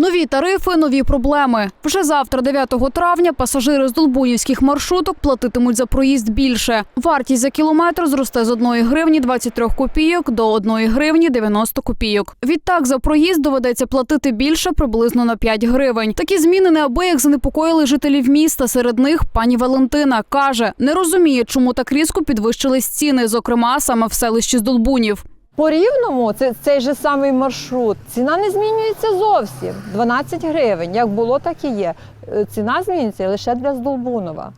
Нові тарифи, нові проблеми. Вже завтра, 9 травня, пасажири з долбунівських маршруток платитимуть за проїзд більше. Вартість за кілометр зросте з 1 гривні 23 копійок до 1 гривні 90 копійок. Відтак за проїзд доведеться платити більше приблизно на 5 гривень. Такі зміни неабияк занепокоїли жителів міста. Серед них пані Валентина каже, не розуміє, чому так різко підвищились ціни, зокрема саме в селищі з Долбунів. По рівному це цей же самий маршрут. Ціна не змінюється зовсім. 12 гривень. Як було, так і є. Е, Ціна змінюється лише для Здолбунова.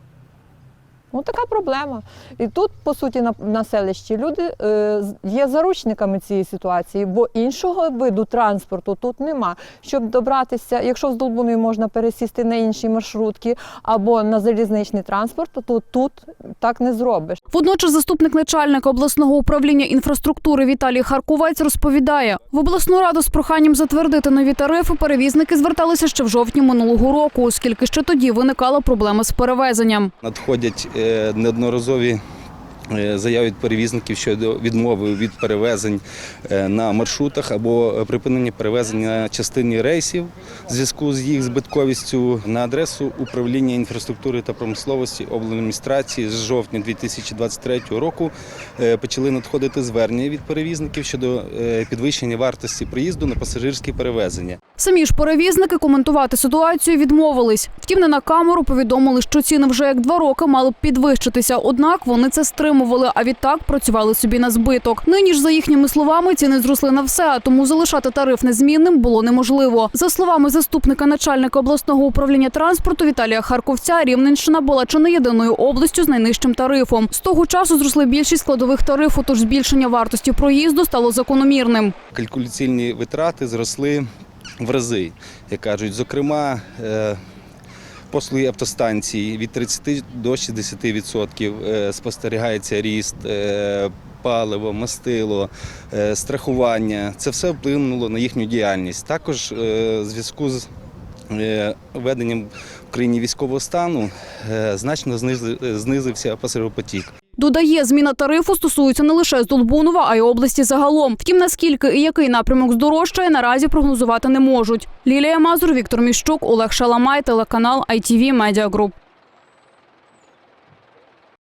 Ну, така проблема. І тут, по суті, на, на селищі люди е, з- є заручниками цієї ситуації, бо іншого виду транспорту тут нема. Щоб добратися, якщо в Здолбунові можна пересісти на інші маршрутки або на залізничний транспорт, то тут так не зробиш. Водночас заступник начальника обласного управління інфраструктури Віталій Харковець розповідає, в обласну раду з проханням затвердити нові тарифи перевізники зверталися ще в жовтні минулого року, оскільки ще тоді виникала проблема з перевезенням. Надходять е, неодноразові е, заяви від перевізників щодо відмови від перевезень е, на маршрутах або припинення перевезення частини рейсів в зв'язку з їх збитковістю на адресу управління інфраструктури та промисловості обладміністрації з жовтня 2023 року е, почали надходити звернення від перевізників щодо підвищення вартості проїзду на пасажирські перевезення. Самі ж перевізники коментувати ситуацію відмовились. Втім, не на камеру повідомили, що ціни вже як два роки мали б підвищитися. Однак вони це стримували, а відтак працювали собі на збиток. Нині ж, за їхніми словами, ціни зросли на все, тому залишати тариф незмінним було неможливо. За словами заступника начальника обласного управління транспорту Віталія Харковця, Рівненщина була чи не єдиною областю з найнижчим тарифом. З того часу зросли більшість складових тарифу, тож збільшення вартості проїзду стало закономірним. калькуляційні витрати зросли в рази, як кажуть. Зокрема, е, послуги автостанції від 30 до 60% е, спостерігається ріст. е, Паливо, мастило, е, страхування це все вплинуло на їхню діяльність. Також в зв'язку з введенням в країні військового стану значно знизився пасажиропотік. Додає, зміна тарифу стосується не лише з Долбунова, а й області загалом. Втім, наскільки і який напрямок здорожчає, наразі прогнозувати не можуть. Лілія Мазур, Віктор Міщук, Олег Шаламай, телеканал ITV Media Group.